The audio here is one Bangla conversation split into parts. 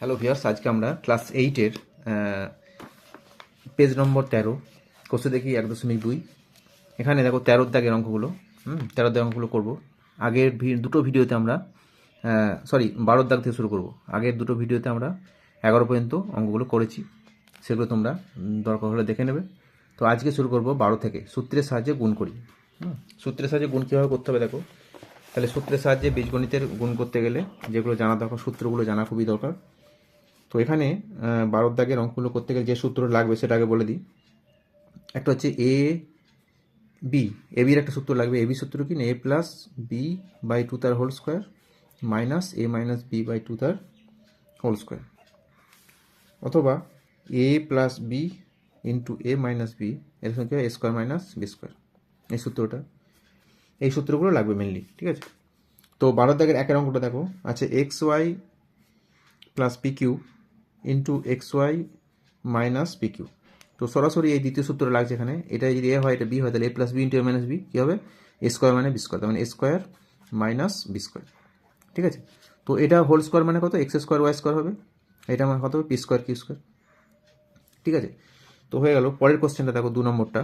হ্যালো ভিয়ার্স আজকে আমরা ক্লাস এইটের পেজ নম্বর তেরো কোষে দেখি এক দশমিক দুই। এখানে দেখো তেরোর দাগের অঙ্কগুলো। হুম তেরোর দাগের অঙ্কগুলো করব। আগের দুটো ভিডিওতে আমরা সরি বারোর দাগ থেকে শুরু করব। আগের দুটো ভিডিওতে আমরা এগারো পর্যন্ত অঙ্কগুলো করেছি। সেগুলো তোমরা দরকার হলে দেখে নেবে। তো আজকে শুরু করব বারো থেকে। সূত্রের সাহায্যে গুণ করি। সূত্রের সাহায্যে গুণ কীভাবে করতে হবে দেখো। তাহলে সূত্রের সাহায্যে বীজগণিতের গুণ করতে গেলে যেগুলো জানা দরকার, সূত্রগুলো জানা খুবই দরকার। তো এখানে বারোর দাগের অঙ্কগুলো করতে গেলে যে সূত্র লাগবে সেটা আগে বলে দিই। একটা হচ্ছে এ বি এ বির একটা সূত্র লাগবে। এ বি সূত্র কি? না A plus B by two তার whole square minus A minus B by two তার হোল স্কোয়ার অথবা A plus B into A minus B এর সঙ্গে A square minus B square এই সূত্রটা। এই সূত্রগুলো লাগবে মেনলি ঠিক আছে? তো বারো দাগের একের অঙ্কটা দেখো। আচ্ছা X Y plus P Q into X Y minus P Q তো সরাসরি এই দ্বিতীয় সূত্র লাগছে এখানে। এটা যদি এ হয়, এটা বি হয়, তাহলে A plus B into A minus B কী হবে? এ স্কোয়ার মানে বি স্কোয়ার তার মানে A square minus B square ঠিক আছে? তো এটা হোল স্কোয়ার মানে কত? এক্স স্কোয়ার ওয়াই স্কোয়ার হবে। এটা মানে কত? হবে পি স্কোয়ার কিউ স্কোয়ার ঠিক আছে? তো হয়ে গেল। পরের কোশ্চেনটা দেখো, দু নম্বরটা।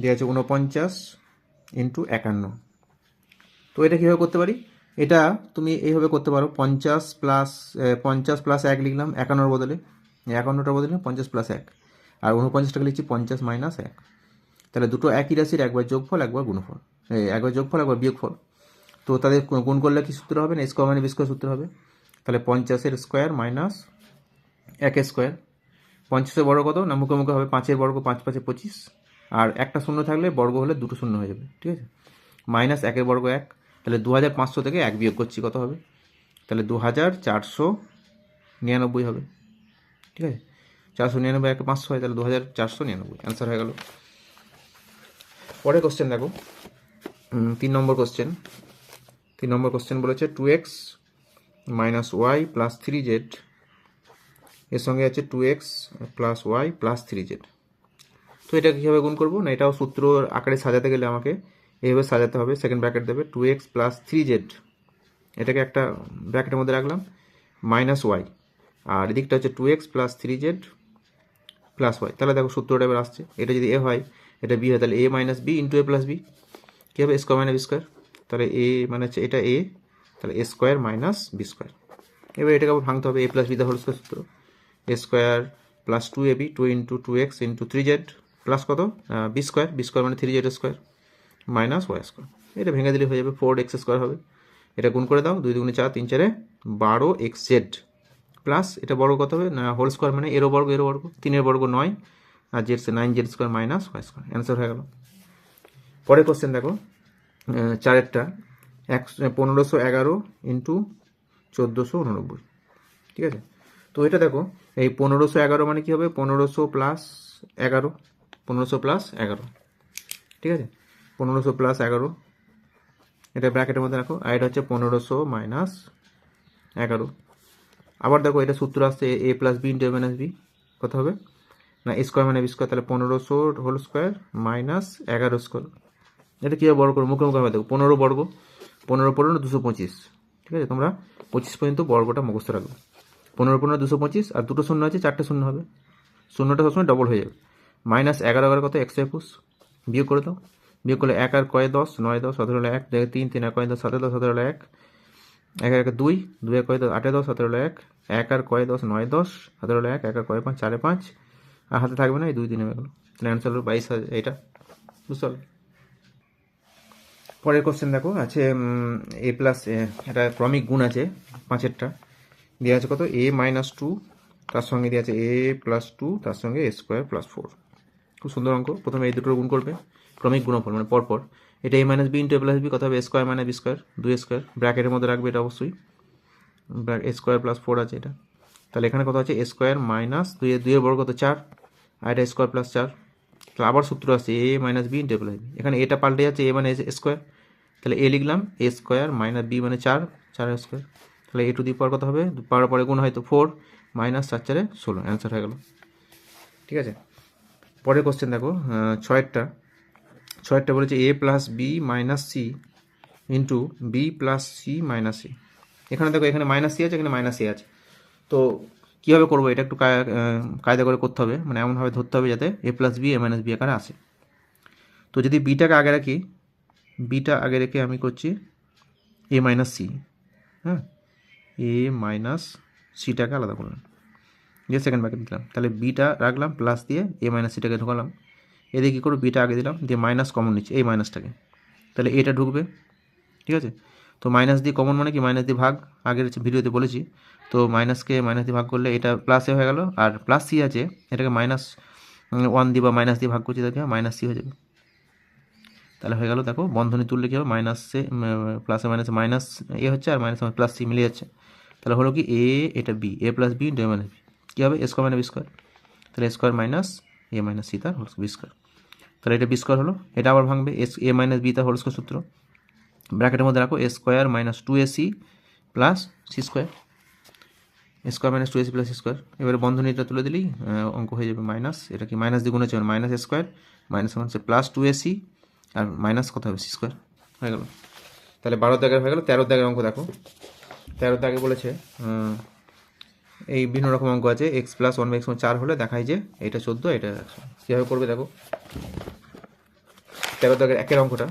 দেওয়া আছে ঊনপঞ্চাশ ইন্টু একান্ন। তো এটা কীভাবে করতে পারি? এটা তুমি এইভাবে করতে পারো, পঞ্চাশ প্লাস পঞ্চাশ প্লাস এক লিখলাম, একান্নর বদলে। একান্নটার বদলে পঞ্চাশ প্লাস এক। আর উনপঞ্চাশটাকে লিখছি পঞ্চাশ মাইনাস এক। তাহলে দুটো একই রাশির একবার যোগফল, একবার গুণফল। একবার যোগফল, একবার বিয়োগফল। তো তাদের গুণ করলে কি সূত্র হবে? না স্কোয়ার মানে বি স্কোয়ার সূত্র হবে। তাহলে পঞ্চাশের স্কোয়ার মাইনাস একের স্কোয়ার পঞ্চাশের বর্গ কত? না মুখে মুখে হবে পাঁচের বর্গ, পাঁচ পাঁচে পঁচিশ। আর একটা শূন্য থাকলে বর্গ হলে দুটো শূন্য হয়ে যাবে, ঠিক আছে? মাইনাস একের বর্গ এক। তাহলে দু হাজার পাঁচশো থেকে এক বিয়োগ করছি, কত হবে? তাহলে দু হাজার চারশো নিরানব্বই হবে। ঠিক আছে? চারশো নিরানব্বই একটা পাঁচশো হয়, তাহলে দু হাজার চারশো নিরানব্বই। অ্যান্সার হয়ে গেল। পরের কোশ্চেন দেখো। তিন নম্বর কোশ্চেন তিন নম্বর কোশ্চেন বলেছে two X minus Y plus three Z এর সঙ্গে আছে two X plus Y plus three Z তো এটা কীভাবে গুণ করব? না এটাও সূত্র আকারে সাজাতে গেলে আমাকে এইভাবে সাজাতে হবে। সেকেন্ড ব্র্যাকেট দেবে two X plus three Z এটাকে একটা ব্র্যাকেটের মধ্যে রাখলাম মাইনাস ওয়াই আর এদিকটা হচ্ছে two X plus three Z plus Y তাহলে দেখো সূত্রটা এবার আসছে। এটা যদি এ হয়, এটা বি হয়, তাহলে A minus B into A plus B কী হবে? স্কোয়ার মাইনাস বি স্কোয়ার তাহলে এ মানে হচ্ছে এটা এ তাহলে A square minus B square এবার এটাকে আবার ভাঙতে হবে A plus B the whole square সূত্র। A square plus two A B two into two X into three Z plus কত? বি স্কোয়ার বি স্কোয়ার মানে three Z square minus Y square. এটা ভেঙে দিলে হয়ে যাবে ফোর এক্স স্কোয়ার হবে। এটা গুণ করে দাও, দুই দুগুণে চার, তিন চারে বারো এক্স জেড। প্লাস এটা বর্গ কত হবে? না, হোল স্কোয়ার মানে এরো বর্গ এরো বর্গ। তিনের বর্গ নয়, আর Z nine Z square minus Y square. Answer হয়ে গেল। পরের কোশ্চেন দেখো। চারেরটা। এক, পনেরোশো এগারো ইন্টু চোদ্দোশো উননব্বই। ঠিক আছে? তো এটা দেখো, এই পনেরোশো এগারো মানে কী হবে? পনেরোশো প্লাস এগারো। পনেরোশো প্লাস এগারো। ঠিক আছে? পনেরোশো প্লাস এগারো। এটা ব্র্যাকেটের মধ্যে রাখো। আর এটা হচ্ছে পনেরোশো মাইনাস এগারো। আবার দেখো, এটা সূত্র আসছে A plus B into minus B কত হবে? না স্কোয়ার মানে বি স্কোয়ার তাহলে পনেরোশো হোল স্কোয়ার মাইনাস এগারো স্কোয়ার এটা কীভাবে বড় করব? মুখে মুখে হবে দেখো। পনেরো বর্গ, পনেরো পনেরো দুশো পঁচিশ। ঠিক আছে? তোমরা পঁচিশ পর্যন্ত বর্গটা মুখস্থ রাখবে। পনেরো পনেরো দুশো পঁচিশ আর দুটো শূন্য আছে, চারটে শূন্য হবে। শূন্যটা সবসময় ডবল হয়ে যাবে। মাইনাস এগারো এগারো কত? একশো একুশ। বিয়োগ করে দাও। বিয়োগ করলে এক আর কয় দশ? নয় দশ, সতেরো হলো এক তিন তিন আর কয় দশ, সতেরো দশ, সতেরো হলো এক এক এক দুই দুই আর কয় দশ আটে দশ, সতেরো হলো এক এক আর কয় দশ, নয় দশ, সতেরো হলো এক এক আর কয় পাঁচ, চারে পাঁচ। আর হাতে থাকবে না, এই দুই দিনে গেল। তাহলে অ্যান্সার হলো বাইশ হাজার, এইটা। বুঝতে পারলে? পরের কোশ্চেন দেখো, আছে এ প্লাস এটা ক্রমিক গুণ আছে, পাঁচেরটা। দেওয়া আছে কত? এ মাইনাস টু তার সঙ্গে দেওয়া আছে এ প্লাস টু তার সঙ্গে এ স্কোয়ার প্লাস ফোর খুব সুন্দর অঙ্ক। প্রথমে এই দুটোর গুণ করবে। ক্রমিক গুণফল মানে পরপর। এটা A minus B into A plus B কথা হবে A square minus B square দুই স্কোয়ার ব্র্যাকেটের মধ্যে রাখবে এটা অবশ্যই। এ স্কোয়ার প্লাস ফোর আছে এটা। তাহলে এখানে কথা হচ্ছে এ স্কোয়ার মাইনাস দুই দুইয়ের বড় কত চার, আর এটা স্কোয়ার প্লাস চার। তাহলে আবার সূত্র আছে A minus B into A plus B এখানে এটা পাল্টে যাচ্ছে এ মানে এ স্কোয়ার তাহলে এ লিখলাম এ স্কোয়ার মাইনাস বি মানে চার চার স্কোয়ার তাহলে এ টু দি পাওয়ার কত হবে? পাওয়ার পরে গুণ হয়তো ফোর মাইনাস চার চারে ষোলো। অ্যান্সার হয়ে গেল। ঠিক আছে? পরের কোশ্চেন দেখো ছয়েরটা। ছয়েরটা বলেছে A plus B minus C into B plus C minus C এখানে দেখো, এখানে মাইনাস সি আছে, এখানে মাইনাস সি আছে। তো কীভাবে করব এটা একটু কায়- কায়দা করে করতে হবে। মানে এমনভাবে ধরতে হবে যাতে A plus B A minus B আকারে আসে। তো যদি বিটাকে আগে রাখি বিটা আগে রেখে আমি করছি এ মাইনাস সি হ্যাঁ? এ মাইনাস সিটাকে আলাদা করলাম। দিয়ে সেকেন্ড ব্র্যাকেট দিলাম। তাহলে বিটা রাখলাম প্লাস দিয়ে এ মাইনাস সিটাকে ঢোকালাম। এদিকে কী করব? বিটা আগে দিলাম, দিয়ে মাইনাস কমন নিচ্ছি। এই মাইনাসটাকে তাহলে এটা ঢুকবে, ঠিক আছে? তো মাইনাস দিয়ে কমন মানে কি? মাইনাস দিয়ে ভাগ। আগের ভিডিওতে বলেছি। তো মাইনাসকে মাইনাস দিয়ে ভাগ করলে এটা প্লাসে হয়ে গেল। আর প্লাস সি আছে, এটাকে মাইনাস ওয়ান দিয়ে বা মাইনাস দিয়ে ভাগ করছি তাকে মাইনাস সি হয়ে যাবে। তাহলে হয়ে গেল, দেখো, বন্ধনী তুললে কী হবে? মাইনাসে প্লাসে মাইনাসে মাইনাস এ হচ্ছে, আর মাইনাস প্লাস সি মিলে যাচ্ছে। তাহলে হলো কি? এ এটা বি এ প্লাস বি ডে মাইনাস বি কী হবে? A square minus B square তাহলে A square minus A minus C তার হোল বি স্কোয়ার তাহলে এটা বি স্কোয়ার হলো, এটা আবার ভাঙবে এস এ মাইনাস বি তার হোল সূত্র। ব্র্যাকেটের মধ্যে রাখো A square minus two A C plus C square square minus two A C plus C square এবারে বন্ধনীটা তুলে দিলেই অঙ্ক হয়ে যাবে মাইনাস এটা কি মাইনাস দিয়ে গুণেছে মাইনাস এ স্কোয়ার মাইনাস হচ্ছে প্লাস টু এ সি আর মাইনাস কত হবে? সি স্কোয়ার হয়ে গেল। তাহলে বারো দাগের হয়ে গেল, তেরো দাগের অঙ্ক দেখো। তেরো দাগে বলেছে এই বিভিন্ন রকম অঙ্ক আছে X plus one by X চার হলে দেখায় যে এটা চোদ্দ, এটা একশো কীভাবে করবে দেখো। তেরো দাগের একের অঙ্কটা।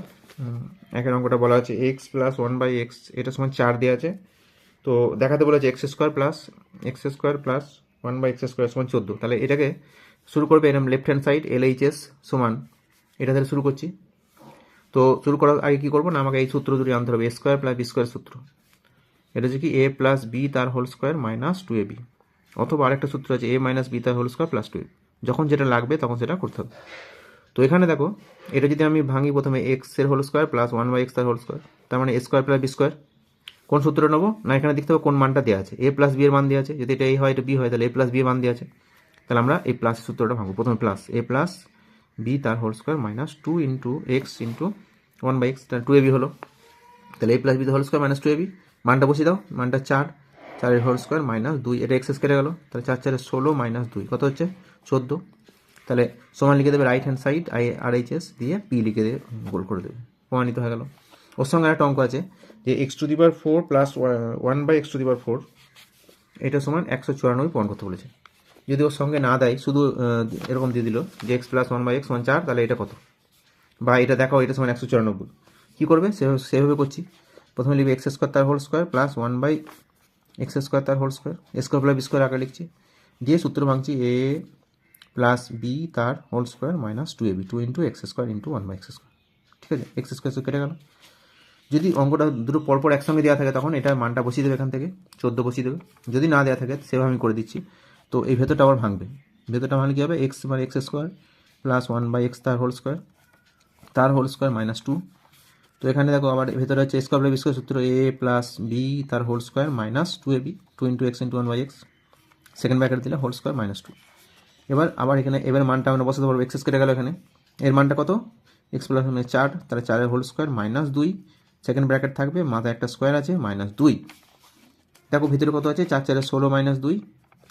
একের অঙ্কটা বলা আছে X plus one by X এটা সমান চার দেওয়া আছে। তো দেখাতে বলা বলেছে X square plus X square plus one by X square সমান চোদ্দ। তাহলে এটাকে শুরু করবে এরকম left hand side L H S সমান। এটা তাহলে শুরু করছি। তো শুরু করার আগে কী করব না? আমাকে এই সূত্র দুটি আনতে হবে স্কোয়ার প্লাস বি স্কোয়ার সূত্র। এটা হচ্ছে কি এ প্লাস বি তার whole square minus two A B অথবা আরেকটা সূত্র আছে এ মাইনাস বি তার whole square plus two A যখন যেটা লাগবে, তখন সেটা করতে হবে। তো এখানে দেখো, এটা যদি আমি ভাঙি প্রথমে এক্সের whole square plus one by X তার হোল স্কোয়ার তার মানে A square plus B square কোন সূত্র নেব? না, এখানে দেখতে হবে কোন মানটা দেওয়া আছে। এ প্লাস বি এর মান দেওয়া আছে। যদি এটা এ হয়, এটা বি হয়, তাহলে এ প্লাস বি এর মান দেওয়া আছে। তাহলে আমরা এই প্লাস সূত্রটা ভাঙবো। প্রথমে প্লাস এ প্লাস বি তার whole square minus two into X into one by X two A B হলো। তাহলে A plus B whole square minus two A B মানটা বসিয়ে দাও, মানটা চার, চারের হোল স্কোয়ার মাইনাস দুই, এটা এক্সেস কেটে গেল, তাহলে চার চারের ষোলো মাইনাস দুই, কত হচ্ছে? চোদ্দ। তাহলে সমান লিখে দেবে right hand side I R H S দিয়ে পি লিখে দিয়ে গোল করে দেবে, প্রমাণিত হয়ে গেল। ওর সঙ্গে একটা অঙ্ক আছে যে X to the power four plus one by X to the power four এটা সমান একশো চুরানব্বই প্রমাণ করতে বলেছে। যদি ওর সঙ্গে না দেয়, শুধু এরকম দিয়ে দিল যে X plus one by X one চার, তাহলে এটা কত? বা এটা দেখাও, এটা সমান একশো চুরানব্বই। কী করবে? সেভাবে সেভাবে করছি। প্রথমে লিখবে এক্স স্কোয়ার তার whole square plus one by X square তার whole square square plus B square আগে লিখছি, দিয়ে সূত্র ভাঙছি এ প্লাস বি তার whole square minus two A B two into X square into one by X square ঠিক আছে? এক্স স্কোয়ার কেটে গেল। যদি অঙ্কটা দুটো পরপর একসঙ্গে দেওয়া থাকে তখন এটার মানটা বসিয়ে দেবে এখান থেকে, চোদ্দ বসিয়ে দেবে। যদি না দেওয়া থাকে, সেভাবে আমি করে দিচ্ছি। তো এই ভেতরটা আবার ভাঙবে। ভেতরটা ভাঙলে কী হবে? এক্স মানে X square plus one by X তার হোল স্কোয়ার তার হোল স্কোয়ার মাইনাস টু তো এখানে দেখো আবার ভেতরে হচ্ছে স্কোয়ার প্লাস স্কোয়ার সূত্র এ প্লাস বি তার whole square minus two A B two into X into one by X second bracket দিলে হোল স্কোয়ার মাইনাস টু এবার আবার এখানে, এবার মানটা আমরা বসাতে পারব এক্সেস কেটে গেল এখানে। এর মানটা কত? এক্স প্লাস মানে চার, তাহলে চারের হোল স্কোয়ার মাইনাস দুই। সেকেন্ড ব্র্যাকেট থাকবে, মাথায় একটা স্কোয়ার আছে মাইনাস দুই। দেখো ভিতরে কত আছে? চার চারের ষোলো মাইনাস দুই,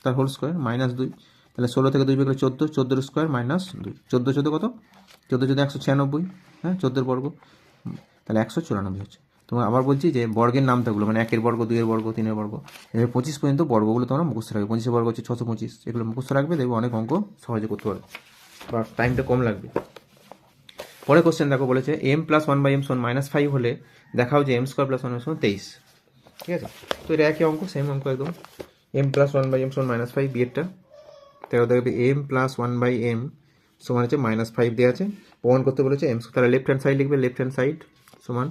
তার হোল স্কোয়ার মাইনাস দুই। তাহলে ষোলো থেকে দুই করে চোদ্দ, চোদ্দোর স্কোয়ার মাইনাস দুই। চোদ্দ চোদ্দ কত? চোদ্দ চোদ্দ একশো ছিয়ানব্বই হ্যাঁ চোদ্দোর বর্গ। তাহলে একশো চুরানব্বই হচ্ছে। তোমার আবার বলছি যে বর্গের নাম নামতাগুলো মানে একের বর্গ, দুইয়ের বর্গ, তিনের বর্গ এবার পঁচিশ পর্যন্ত বর্গগুলো তোমরা মুখস্থ রাখবে। পঁচিশের বর্গ হচ্ছে ছশো পঁচিশ, এগুলো মুখস্থ রাখবে, দেখবে অনেক অঙ্ক সহজে করতে পারবে। বা টাইমটা কম লাগবে। পরে কোশ্চেন দেখো বলেছে M plus one by M সমান মাইনাস ফাইভ হলে দেখাও যে এম স্কোয়ার প্লাস ওয়ান সমান তেইশ। ঠিক আছে? তো এটা একই অঙ্ক সেম অঙ্ক একদম। M plus one by M সমান মাইনাস ফাইভ বিয়েরটা তেরো দেখবে M plus one by M সমান হচ্ছে মাইনাস ফাইভ দেওয়া আছে। প্রমাণ করতে বলেছে এম তাহলে লেফট হ্যান্ড সাইড লিখবে লেফট হ্যান্ড সাইড সমান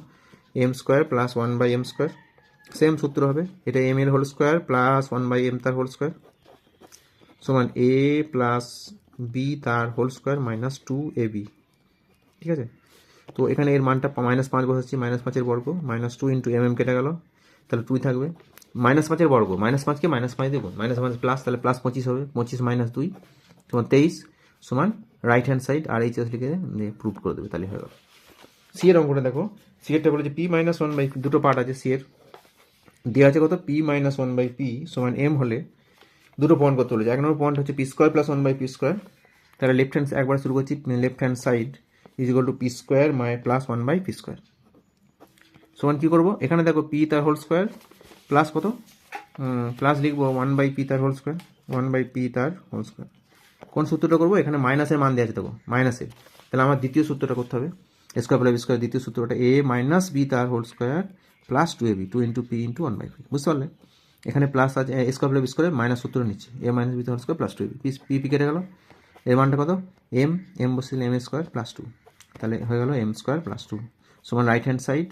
M square plus one by M square same সূত্র হবে। এটা এম এর whole square plus one by M তার হোল স্কোয়ার সমান এ প্লাস বি তার whole square minus two A B ঠিক আছে? তো এখানে এর মানটা মাইনাস পাঁচ বসাচ্ছি। মাইনাস পাঁচের বর্গ। Minus two into M M কেটে গেল। তাহলে টুই থাকবে। মাইনাস পাঁচের বর্গ। মাইনাস পাঁচকে মাইনাস পাঁচ দেবো। মাইনাস মাইনাস প্লাস তাহলে প্লাস পঁচিশ হবে। পঁচিশ মাইনাস দুই। সমান তেইশ। সমান right hand side R H S লিখে প্রুভ করে দেবে। তাহলে হয়ে গেল। সি এর অঙ্কটা দেখো। সি এরটা বলেছে পি মাইনাস ওয়ান বাই দুটো পার্ট আছে সি এর। দেওয়া আছে কত? P minus one by P সমান এম হলে দুটো পয়েন্ট করতে বলেছে এক নম্বর পয়েন্ট হচ্ছে P square plus one by P square তাহলে লেফট হ্যান্ড একবার শুরু করছি left hand side is equal to P square my plus one by P square সমান কী করব? এখানে দেখো পি তার হোল স্কোয়ার প্লাস কত? প্লাস লিখব ওয়ান বাই পি তার whole square one by P তার হোল স্কোয়ার কোন সূত্রটা করব? এখানে মাইনাসের মান দেওয়া আছে, দেখো। মাইনাসের তাহলে আমার দ্বিতীয় সূত্রটা করতে হবে। স্কোয়ার প্লাস স্কোয়ার দ্বিতীয় সূত্রটা এ মাইনাস বি তার whole square plus two A B two into P into one by P বুঝতে পারলে? এখানে প্লাস আছে স্কোয়ার প্লাস স্কোয়ারের মাইনাস সূত্র নিচ্ছে এ মাইনাস বি তার whole square plus two A B P P কেটে গেল। এর মানটা কত? এম এম বসলে এম স্কোয়ার প্লাস টু তাহলে হয়ে গেল এম স্কোয়ার প্লাস টু সমান রাইট হ্যান্ড সাইড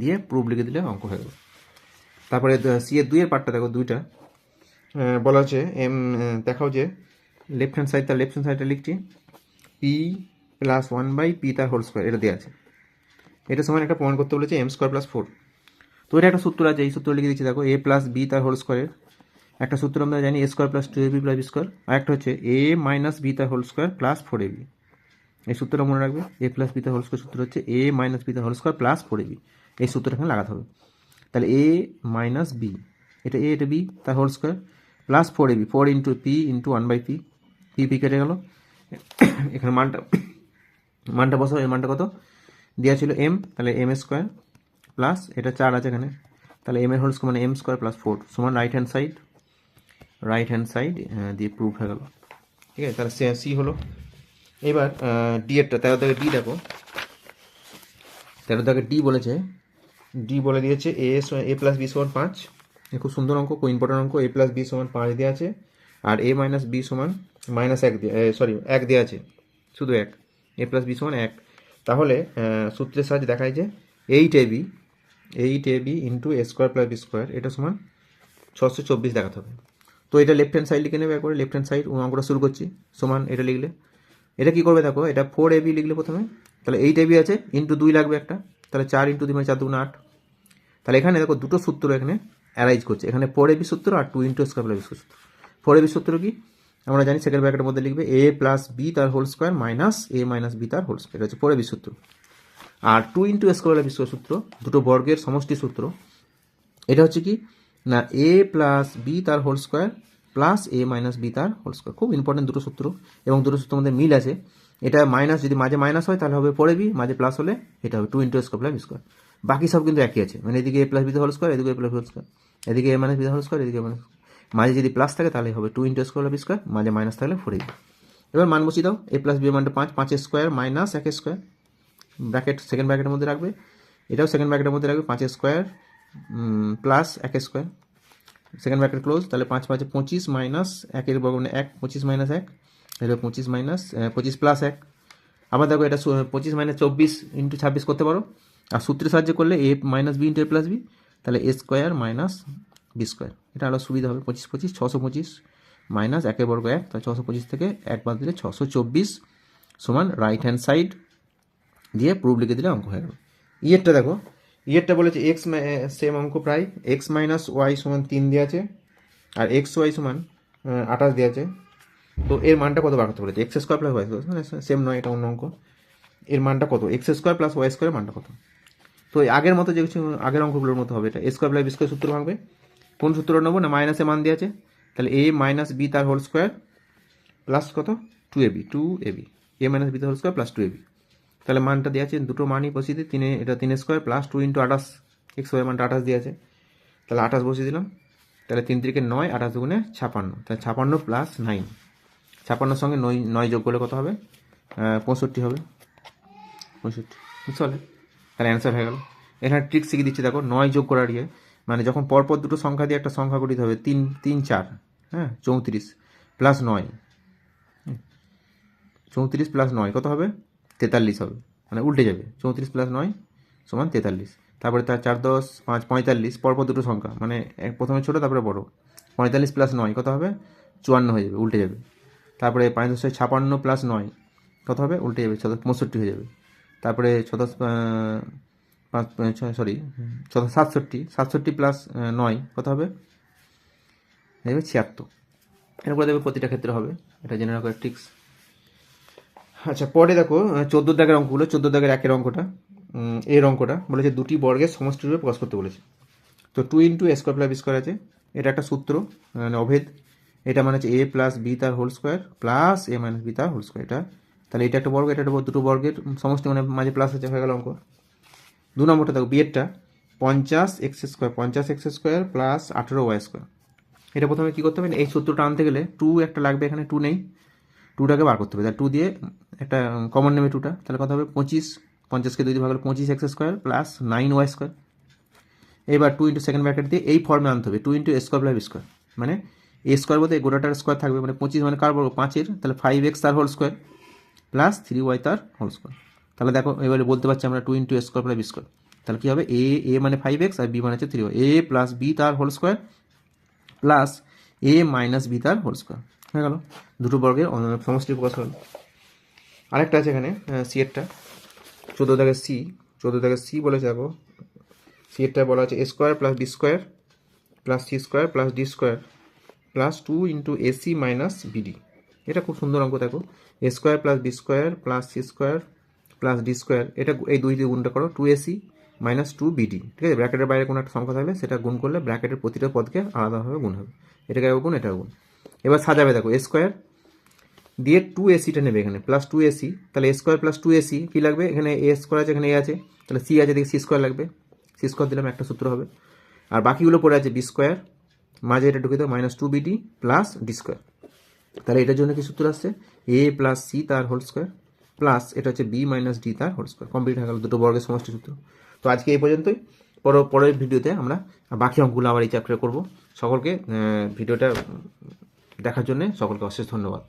দিয়ে প্রুফ লিখে দিলে অঙ্ক হয়ে গেল। তারপরে সি এর দুইয়ের পার্টটা দেখো, দুইটা। বলা হচ্ছে এম দেখাও যে লেফট হ্যান্ড সাইড তার লেফট হ্যান্ড সাইডটা লিখছি P plus one by P তার হোল স্কোয়ার এটা দেওয়া আছে। এটা সমান একটা প্রমাণ করতে বলেছে এম স্কোয়ার প্লাস ফোর তো এটা একটা সূত্র আছে, এই সূত্র লিখে দিচ্ছি, দেখো এ প্লাস বি তার হোল স্কোয়ারের একটা সূত্র আমরা জানি A square plus two A B plus B square আর একটা হচ্ছে এ মাইনাস বি তার whole square plus four A B এই সূত্রটা মনে রাখবে এ প্লাস বি তার হোল স্কোয়ার সূত্র হচ্ছে এ মাইনাস বি তার whole square plus four A B এই সূত্রটা এখানে লাগাতে হবে। তাহলে এ মাইনাস বি এটা এ এটা বি তার whole square plus four A B four into P into one by P P P কেটে গেল। এখানে মানটা মানটা বসাও, এর মানটা কত? দেওয়া ছিল এম তাহলে এম স্কোয়ার প্লাস এটা চার আছে এখানে। তাহলে এম এর হোল স্কোয়ার মানে এম স্কোয়ার প্লাস ফোর সমান right hand side right hand side দিয়ে প্রুফ হয়ে গেল। ঠিক আছে, তাহলে সি হলো। এবার ডি এরটা, তেরো থেকে ডি দেখো। তেরো থেকে ডি বলেছে ডি বলে দিয়েছে এ এ প্লাস বি সমান পাঁচ। খুব সুন্দর অঙ্ক, খুব ইম্পর্টেন্ট অঙ্ক এ প্লাস বি সমান পাঁচ দেওয়া আছে, আর এ মাইনাস বি সমান মাইনাস এক দেওয়া সরি এক দেওয়া আছে, শুধু এক। এ প্লাস বি সমান এক। তাহলে সূত্রের সাহায্যে দেখায় যে eight A B eight A B into A square plus B square এটা সমান ছশো চব্বিশ দেখাতে হবে। তো এটা লেফট হ্যান্ড সাইড লিখে নেবে একবারে লেফট হ্যান্ড সাইড অঙ্কটা শুরু করছি। সমান এটা লিখলে। এটা কি করবে দেখো, এটা ফোর এবি লিখলে প্রথমে, তাহলে এইট এবি আছে ইন্টু দুই লাগবে একটা, তাহলে চার ইন্টু দুই মানে চার দুগুণ আট। তাহলে এখানে দেখো দুটো সূত্র এখানে অ্যারাইজ করছে। এখানে ফোর এবি সূত্র আর টু ইন্টু স্কোয়ার প্লাস সূত্র। ফোর এবি সূত্র কি? আমরা জানি সেকেন্ড ব্র্যাকেটের মধ্যে লিখবে এ প্লাস বি তার whole square minus A minus B তার হোল স্কোয়ার এটা হচ্ছে এবি সূত্র আর two into square plus square সূত্র, দুটো বর্গের সমষ্টি সূত্র। এটা হচ্ছে কি? না এ প্লাস বি তার whole square plus A minus B তার হোল স্কোয়ার খুব ইম্পর্টেন্ট দুটো সূত্র এবং দুটো সূত্রের মধ্যে মিল আছে। এটা মাইনাস যদি মাঝে মাইনাস হয়, তাহলে হবে পরে বি মাঝে প্লাস হলে এটা হবে two into square plus square বাকি সব কিন্তু একই আছে। মানে এদিকে A plus B whole square এদিকে এ প্লাস হোল স্কোয়ার এদিকে A minus B whole square এদিকে মাইনাস মাঝে যদি প্লাস থাকে তাহলে হবে two into square plus square মাঝে মাইনাস থাকলে ফোর এবার মান বসিয়ে দাও এ প্লাস বি মানটা পাঁচ পাঁচের স্কোয়ার মাইনাস এক স্কোয়ার ব্র্যাকেট সেকেন্ড ব্র্যাকেটের মধ্যে রাখবে। এটাও সেকেন্ড ব্র্যাকেটের মধ্যে রাখবে পাঁচের স্কোয়ার প্লাস এক স্কোয়ার সেকেন্ড ব্র্যাকেট ক্লোজ তাহলে পাঁচ, পাঁচে পঁচিশ মাইনাস একের বর্গ মানে এক, পঁচিশ মাইনাস এক, তাহলে পঁচিশ মাইনাস পঁচিশ প্লাস এক। আবার দেখো এটা পঁচিশ মাইনাস চব্বিশ ইন্টু ছাব্বিশ করতে পারো। আর সূত্রের সাহায্যে করলে A minus B into A plus B তাহলে A square minus B square এটা আরও সুবিধা হবে, পঁচিশ পঁচিশ, ছশো পঁচিশ মাইনাস একের বর্গ এক, তাহলে ছশো পঁচিশ থেকে এক বাদ দিলে ছশো চব্বিশ সমান রাইট হ্যান্ড সাইড দিয়ে প্রুফ লিখে দিলে অঙ্ক হয়ে গেল। ইয়েরটা দেখো ইয়েরটা বলেছে এক্স সেম অঙ্ক প্রায় এক্স মাইনাস ওয়াই সমান তিন দেওয়া আছে, আর এক্স ওয়াই সমান আঠাশ দেওয়া আছে। তো এর মানটা কত বার করতে বলেছে? X square plus Y square মানে সেম নয়, এটা অন্য অঙ্ক। এর মানটা কত? এক্স স্কোয়ার প্লাস ওয়াই স্কোয়ারের মানটা কত? তো আগের মতো যে কিছু, আগের অঙ্কগুলোর মতো হবে এটা। স্কোয়ার প্লাস বি স্কোয়ার সূত্র ভাঙবে। কোন সূত্র নেব না মাইনাসে মান দিয়ে আছে তাহলে এ মাইনাস বি তার হোল স্কোয়ার প্লাস কত? Two A B two A B A minus B তার whole square plus two A B তাহলে মানটা দেওয়া আছে দুটো মানই বসিয়ে দিই, তিনে, এটা তিন স্কোয়ার প্লাস টু ইন্টু আঠাশ। এক্স ওয়াই মানটা আঠাশ দিয়ে আছে তাহলে আঠাশ বসিয়ে দিলাম। তাহলে তিন তিরিকে নয়, আঠাশ দুগুণে ছাপান্ন। তাহলে ছাপান্ন প্লাস নাইন ছাপান্নর সঙ্গে নয় নয় যোগ করলে কত হবে? পঁয়ষট্টি হবে। পঁয়ষট্টি। পারলে? তাহলে অ্যান্সার হয়ে গেল। এখানে ট্রিক শিখিয়ে দিচ্ছি, দেখো, নয় যোগ করার ইয়ে। মানে যখন পরপর দুটো সংখ্যা দিয়ে একটা সংখ্যা গঠিত হবে, তিন তিন, চার হ্যাঁ চৌত্রিশ প্লাস নয়। চৌত্রিশ প্লাস নয়, কত হবে? তেতাল্লিশ হবে। মানে উল্টে যাবে। চৌত্রিশ প্লাস নয় সমান তেতাল্লিশ। তারপরে তার চার, দশ, পাঁচ, পঁয়তাল্লিশ, পরপর দুটো সংখ্যা। মানে প্রথমে ছোটো, তারপরে বড়। পঁয়তাল্লিশ প্লাস নয়, কত হবে? চুয়ান্ন হয়ে যাবে, উল্টে যাবে। তারপরে পাঁচ, দশে, ছাপান্ন প্লাস নয়, কত হবে? উল্টে যাবে ছদশ পঁয়ষট্টি হয়ে যাবে। তারপরে ছদশ পাঁচ সরি সাতষট্টি সাতষট্টি প্লাস নয়, কত হবে? দেখবে ছিয়াত্তর। এরপরে দেখবে প্রতিটা ক্ষেত্রে হবে। এটা জেনে রাখো ট্রিক্স আচ্ছা পরে দেখো চোদ্দ দাগের অঙ্কগুলো, চোদ্দ দাগের একের অঙ্কটা এর অঙ্কটা, বলেছে দুটি বর্গের সমষ্টি রূপে প্রকাশ করতে বলেছে। তো two into square plus square আছে। এটা একটা সূত্র মানে অভেদ। এটা মানে হচ্ছে এ প্লাস বি তার whole square plus A minus B তার হোল স্কোয়ার এটা তাহলে এটা একটা বর্গ, এটা একটা দুটো বর্গের সমষ্টি মানে মাঝে প্লাস আছে, হয়ে গেল অঙ্ক। দু নম্বরটা দেখো বিয়েরটা পঞ্চাশ এক্স স্কোয়ার পঞ্চাশ এক্স স্কোয়ার প্লাস আঠেরো ওয়াই স্কোয়ার এটা প্রথমে কী করতে হবে এই সূত্রটা আনতে গেলে টু একটা লাগবে, এখানে টু নেই। টুটাকে বার করতে হবে। তাহলে টু দিয়ে একটা কমন নেবে টুটা তাহলে কত হবে? পঁচিশ, পঞ্চাশকে দুই দিয়ে ভাগ হলে পঁচিশ X square plus nine Y square এবার টু ইন্টু সেকেন্ড ব্র্যাকেট দিয়ে এই ফর্মে আনতে হবে two into square plus square মানে এ স্কোয়ার বলতে গোটাটার স্কোয়ার থাকবে মানে পঁচিশ মানে কার বলব পাঁচের। তাহলে ফাইভ এক্স তার whole square plus three Y তার হোল স্কোয়ার তাহলে দেখো, এবারে বলতে পারছি আমরা two into square plus B square তাহলে কী হবে? এ এ মানে ফাইভ এক্স আর বি মানে হচ্ছে থ্রি এ প্লাস বি তার whole square plus A minus B তার হোল স্কোয়ার হয়ে গেল। দুটো বর্গের সমষ্টি প্রকাশ হলো। আরেকটা আছে এখানে সি এরটা চোদ্দ দাগের সি চোদ্দ দাগের সি বলেছে দেখো সি এরটা বলা আছে A square plus B square plus C square plus D square plus two into AC minus BD এটা খুব সুন্দর অঙ্ক, দেখো। A square plus B square plus C square plus D square এটা এই দুই দিয়ে গুণটা করো two AC minus two BD ঠিক আছে? ব্র্যাকেটের বাইরে কোনো একটা সংখ্যা থাকলে সেটা গুণ করলে ব্র্যাকেটের প্রতিটা পদকে আলাদাভাবে গুণ হবে। এটাকে গুণ, এটাও গুণ। এবার সাজাবে দেখো এ স্কোয়ার দিয়ে টু এসিটা নেবে এখানে প্লাস টু এসি তাহলে A square plus two AC কী লাগবে? এখানে এ স্কোয়ার আছে, এখানে এ আছে, তাহলে সি আছে দেখি সি স্কোয়ার লাগবে। সি স্কোয়ার দিলাম, একটা সূত্র হবে। আর বাকিগুলো পড়ে আছে বি স্কোয়ার মাঝে এটা ঢুকে দেবো minus two BD plus D square তাহলে এটার জন্য কি সূত্র আসছে? এ প্লাস সি তার হোল স্কোয়ার প্লাস এটা হচ্ছে বি মাইনাস ডি তার হোল স্কোয়ার কমপ্লিট হয়ে গেল দুটো বর্গের সমষ্টি সূত্র। তো আজকে এই পর্যন্তই। পর পরের ভিডিওতে আমরা বাকি অঙ্কগুলো আবার এই চ্যাপ্টারে করব। সকলকে ভিডিওটা দেখার জন্য সকলকে অশেষ ধন্যবাদ।